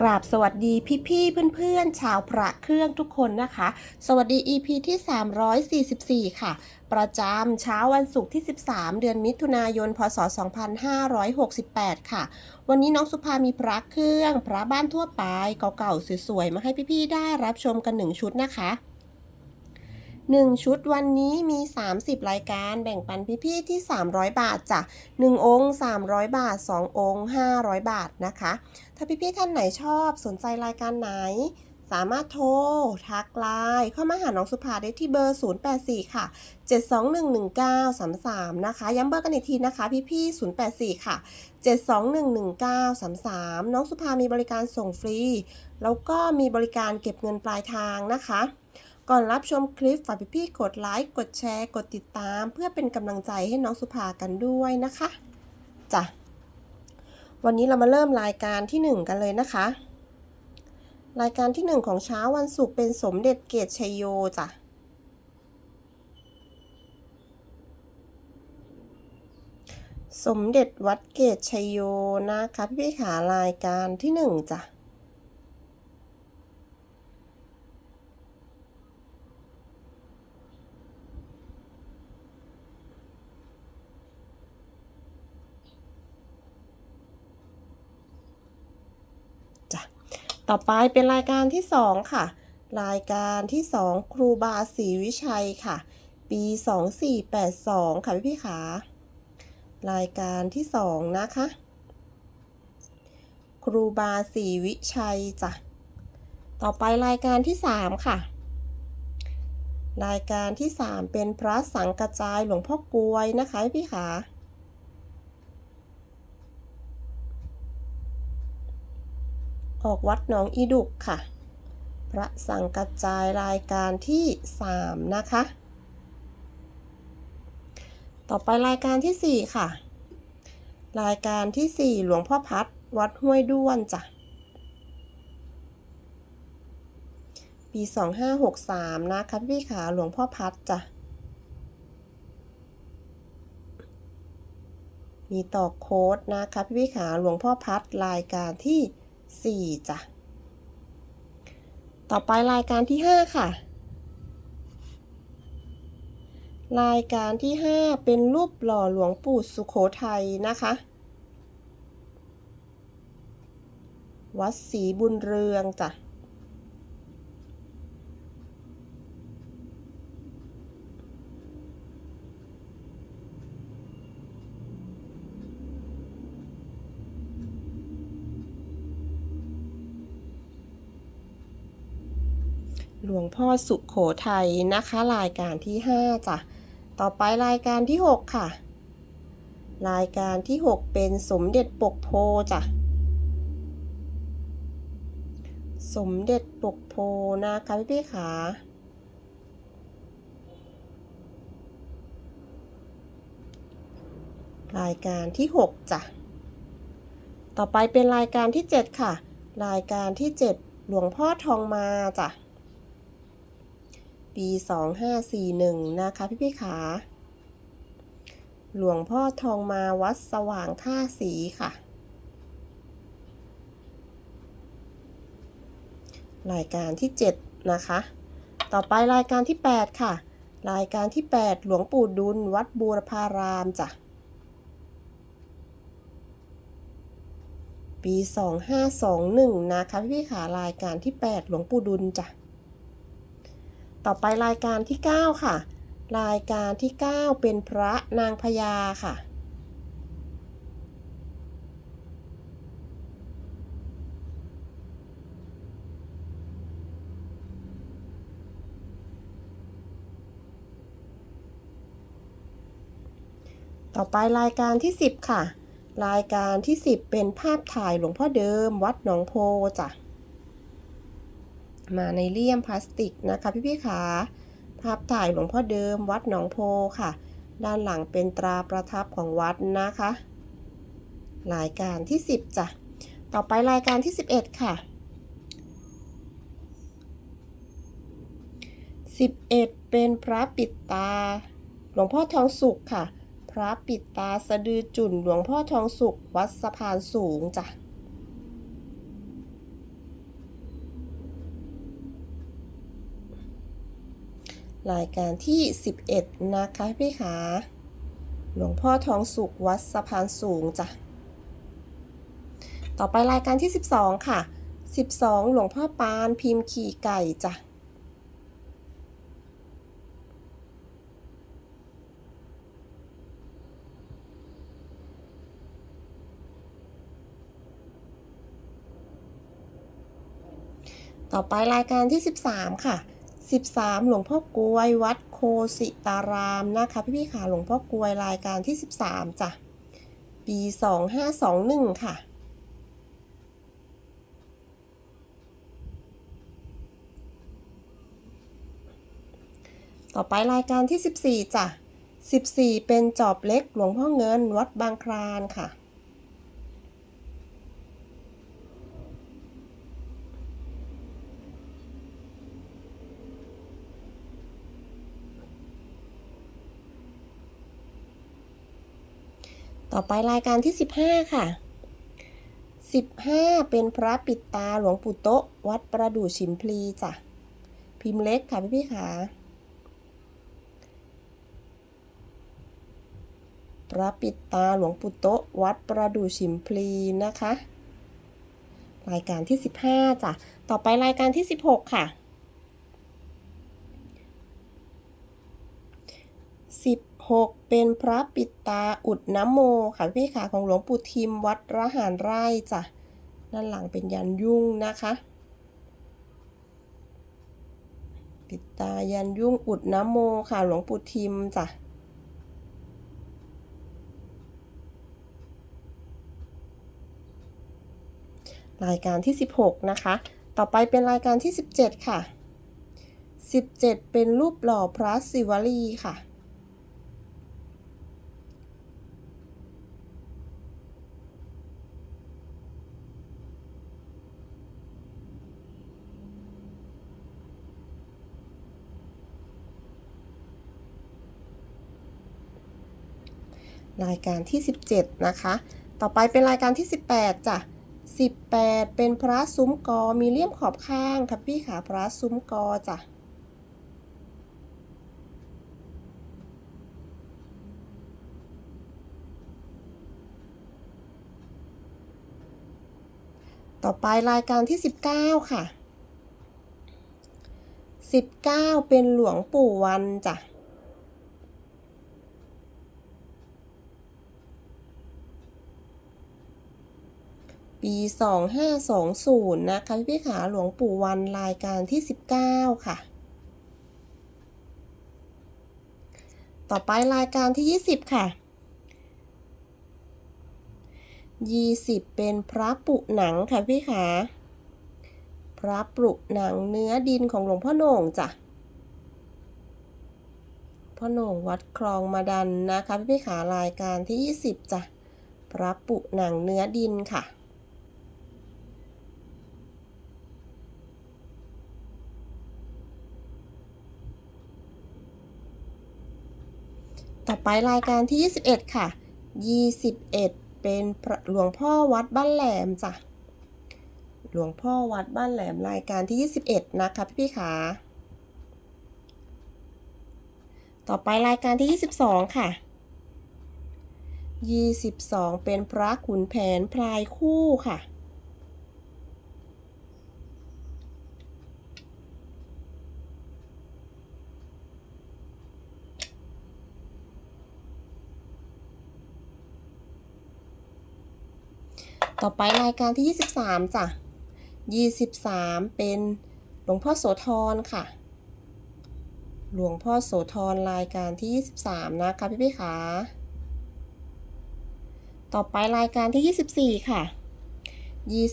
กราบสวัสดีพี่ๆเพื่อนๆ ชาวพระเครื่องทุกคนนะคะ สวัสดี EP ที่ 344 ค่ะ ประจำเช้าวันศุกร์ที่ 13 เดือนมิถุนายน พศ 2568 ค่ะ วันนี้น้องสุภามีพระเครื่อง พระบ้านทั่วไปเก่าๆสวยๆ มาให้พี่ๆ ได้รับชมกันหนึ่งชุดนะคะ 1 ชุดวันนี้มี 30 รายการ แบ่งปันพี่ๆที่ 300 บาทจ้ะ1องค์ 300 บาท 2 องค์ 500 บาทนะคะ ถ้าพี่ๆท่านไหนชอบสนใจรายการไหน สามารถโทร ทักไลน์เข้ามาหาน้องสุภาได้ที่เบอร์ 084 ค่ะ 7211933 นะคะ ย้ำเบอร์กันอีกทีนะคะ พี่ๆ084 ค่ะ 7211933 น้องสุภามีบริการส่งฟรี แล้วก็มีบริการเก็บเงินปลายทางนะคะ ก่อนรับชมคลิปฝากพี่ๆกดไลค์กดแชร์ กดติดตาม เพื่อเป็นกำลังใจให้น้องสุภากันด้วยนะคะจ้ะวันนี้เรามาเริ่มรายการที่ 1 กันเลยนะคะ รายการที่ 1 ของเช้าวันศุกร์เป็นสมเด็จเกตชัยโยจ้ะสมเด็จวัดเกตชัยโยนะคะพี่ๆขารายการที่ 1จ้ะจ้ะ ต่อไปเป็นรายการที่ 2 ค่ะ รายการที่ 2 ครูบาศรีวิชัยค่ะ ปี 2482 ค่ะพี่พี่ขารายการที่ 2 นะคะ ครูบาศรีวิชัยจ้ะต่อไปรายการที่ 3 ค่ะ รายการที่ 3 เป็นพระสังกระจายหลวงพ่อกลวยนะคะพี่ขา ออกวัดหนองอีดุกค่ะ พระสังกระจายรายการที่ 3 นะคะ ต่อไปรายการที่ 4 ค่ะ รายการที่ 4 หลวงพ่อพัด วัดห้วยด้วนจ้ะ ปี 2563 นะคะพี่ขาหลวงพ่อพัดจ้ะมีต่อโค้ดนะคะพี่ขาหลวงพ่อพัดรายการที่ 4จ้ะ ต่อไปรายการที่ 5 ค่ะ รายการที่ 5 เป็นรูปหล่อหลวงปู่สุโขทัยนะคะ วัดศรีบุญเรืองจ้ะ หลวงพ่อสุขโขทัยนะคะ รายการที่ 5 จ้ะ ต่อไปรายการที่ 6 ค่ะ รายการที่ 6 เป็นสมเด็จปกโพจ้ะ สมเด็จปกโพนะคะพี่พี่ขารายการที่ 6 จ้ะ ต่อไปเป็นรายการที่ 7 ค่ะ รายการที่ 7 หลวงพ่อทองมาจ้ะ ปี 2541 นะคะพี่พี่ขาหลวงพ่อทองมาวัดสว่างท่าสีค่ะ รายการที่ 7 นะคะ ต่อไปรายการที่ 8 ค่ะ รายการที่ 8 หลวงปู่ดุลวัดบูรพารามจ้ะปี 2521 นะคะพี่พี่ขารายการที่ 8 หลวงปู่ดุลจ้ะ ต่อไปรายการที่ 9 ค่ะ รายการที่ 9 เป็นพระนางพญาค่ะ ต่อไปรายการที่ 10 ค่ะ รายการที่ 10 เป็นภาพถ่ายหลวงพ่อเดิมวัดหนองโพจ้ะ มาในเลี่ยมพลาสติกนะคะพี่พี่ๆขาภาพถ่ายหลวงพ่อเดิมวัดหนองโพค่ะ ด้านหลังเป็นตราประทับของวัดนะคะรายการที่ 10จ้ะต่อไปรายการที่ 11 ค่ะ 11 เป็นพระปิดตา หลวงพ่อทองสุขค่ะ พระปิดตาสะดือจุ่นหลวงพ่อทองสุขวัดสะพานสูงจ้ะ รายการที่ 11 นะคะพี่ขาหลวงพ่อทองสุขวัดสะพานสูงจ้ะ ต่อไปรายการที่ 12 ค่ะ 12 หลวงพ่อปานพิมพ์ขี่ไก่จ้ะต่อไปรายการที่ 13 ค่ะ 13 หลวงพ่อกลวย วัดโคสิตารามนะคะ พี่พี่ๆค่ะหลวงพ่อกลวยรายการที่ 13จ้ะปี 2521 ค่ะ ต่อไปรายการที่ 14จ้ะ14 เป็นจอบเล็กหลวงพ่อเงินวัดบางคลานค่ะ ต่อไปรายการที่ 15 ค่ะ 15 เป็นพระปิดตาหลวงปู่โตะวัดประดู่ชิมพลีจ้ะ พิมพ์เล็กค่ะพี่พี่ๆค่ะพระปิดตาหลวงปู่โตะวัดประดู่ชิมพลีนะคะ รายการที่ 15จ้ะ ต่อไปรายการที่ 16 ค่ะ 6 เป็นพระปิดตาอุดน้ำโมค่ะพี่ขาของหลวงปู่ทิมวัดระหารไร่จ้ะด้านหลังเป็นยันยุ่งนะคะ ปิดตายันยุ่งอุดน้ำโมค่ะหลวงปู่ทิมจ้ะรายการที่ 16 นะคะ ต่อไปเป็นรายการที่ 17 ค่ะ 17 เป็นรูปหล่อพระศิวลีค่ะ รายการที่ 17 นะคะ ต่อไปเป็นรายการที่ 18จ้ะ18 เป็นพระซุ้มกอมีเลี่ยมขอบข้างค่ะพี่ขาพระซุ้มกอจ้ะต่อไปรายการที่ 19 ค่ะ 19 เป็นหลวงปู่วันจ้ะ ปี 2520 นะคะพี่ขาหลวงปู่วันรายการที่ 19 ค่ะ ต่อไปรายการที่ 20 ค่ะ20เป็นพระปุหนังค่ะพี่ขาพระปุหนังเนื้อดินของหลวงพ่อโหน่งจ้ะ พ่อโหน่งวัดคลองมาดันนะคะพี่ขารายการที่20จ้ะ พระปุหนังเนื้อดินค่ะ ต่อไปรายการที่ 21 ค่ะ 21 เป็นพระหลวงพ่อวัดบ้านแหลมจ้ะ หลวงพ่อวัดบ้านแหลมรายการที่ 21 นะคะพี่พี่ๆขาต่อไปรายการที่ 22 ค่ะ 22 เป็นพระขุนแผนพลายคู่ค่ะ ต่อไปรายการที่ 23จ้ะ23 เป็นหลวงพ่อโสธรค่ะ หลวงพ่อโสธรรายการที่ 23 นะคะพี่พี่ขาต่อไปรายการที่ 24 ค่ะ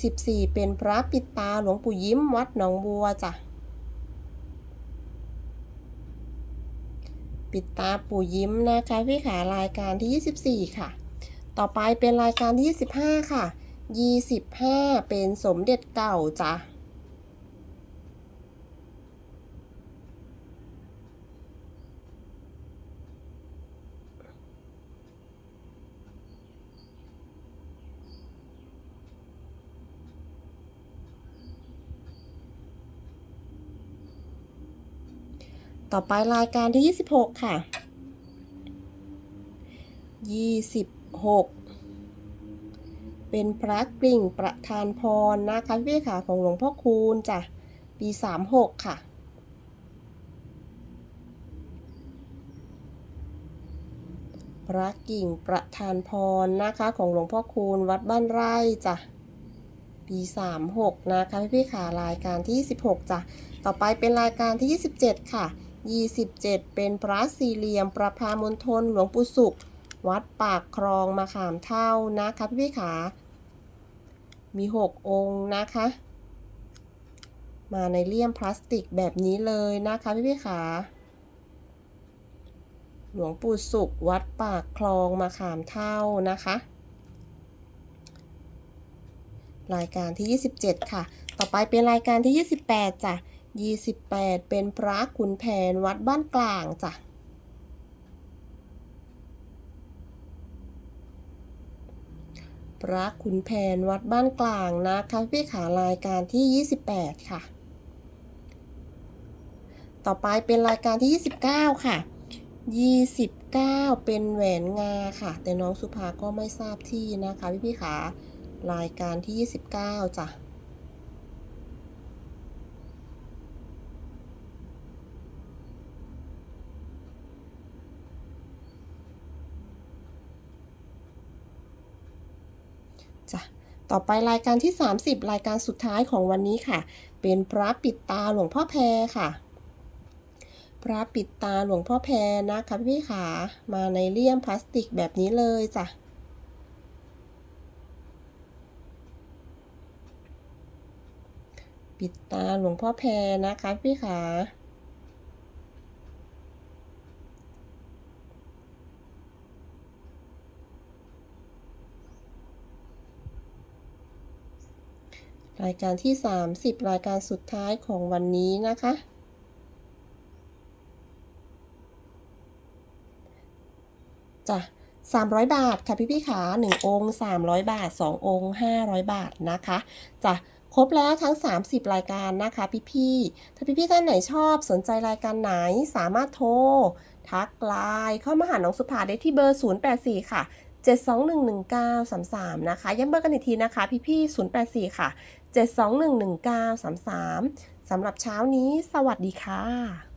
24 เป็นพระปิดตาหลวงปู่ยิ้มวัดหนองบัวจ้ะ ปิดตาปู่ยิ้มนะคะพี่ขารายการที่ 24 ค่ะ ต่อไปเป็นรายการที่ 25 ค่ะ 25เป็นสมเด็จเก่าจ้ะต่อไปรายการที่ 26 ค่ะ 26 เป็นพระกริ่งประธานพรนะคะพี่ค่ะของหลวงพ่อคูณจ้ะปี 36 ค่ะ พระกิ่งประธานพรนะคะของหลวงพ่อคูณวัดบ้านไร่จ้ะปี 36 นะคะพี่พี่ๆค่ะรายการที่26จ้ะต่อไปเป็นรายการที่ 27 ค่ะ 27 เป็นพระสี่เหลี่ยมประพามณฑลหลวงปู่สุข วัดปากคลองมาขามเท่านะคะพี่พี่ๆค่ะ มี 6 องค์นะคะ มาในเลี่ยมพลาสติกแบบนี้เลยนะคะพี่พี่ๆค่ะหลวงปู่สุขวัดปากคลองมาขามเท่านะคะ รายการที่ 27 ค่ะ ต่อไปเป็นรายการที่ 28จ้ะ28 เป็นพระขุนแผนวัดบ้านกลางจ้ะ พระขุนแผนวัดบ้านกลางนะคะพี่ขารายการที่ 28 ค่ะ ต่อไปเป็นรายการที่ 29 ค่ะ 29 เป็นแหวนงาค่ะ แต่น้องสุภาก็ไม่ทราบที่นะคะพี่พี่ขารายการที่ 29จ้ะ จ้ะ ต่อไปรายการที่ 30 รายการสุดท้ายของวันนี้ค่ะ เป็นพระปิดตาหลวงพ่อแพรค่ะ พระปิดตาหลวงพ่อแพรนะคะพี่ขามาในเลี่ยมพลาสติกแบบนี้เลยจ้ะปิดตาหลวงพ่อแพรนะคะพี่ขา รายการที่ 30 รายการสุดท้ายของวันนี้นะคะ จ้ะ300 บาทค่ะพี่พี่ขา1องค์300 บาท 2 องค์ 500 บาทนะคะจ้ะครบแล้วทั้ง 30 รายการนะคะพี่พี่ถ้าพี่พี่ท่านไหนชอบสนใจรายการไหนสามารถโทร ทักไลน์เข้ามาหาน้องสุภาได้ที่เบอร์ 084 ค่ะ 7211933 นะคะ ย้ำเบอร์กันอีกทีนะคะ พี่พี่084 ค่ะ 7211933สำหรับเช้านี้ สวัสดีค่ะ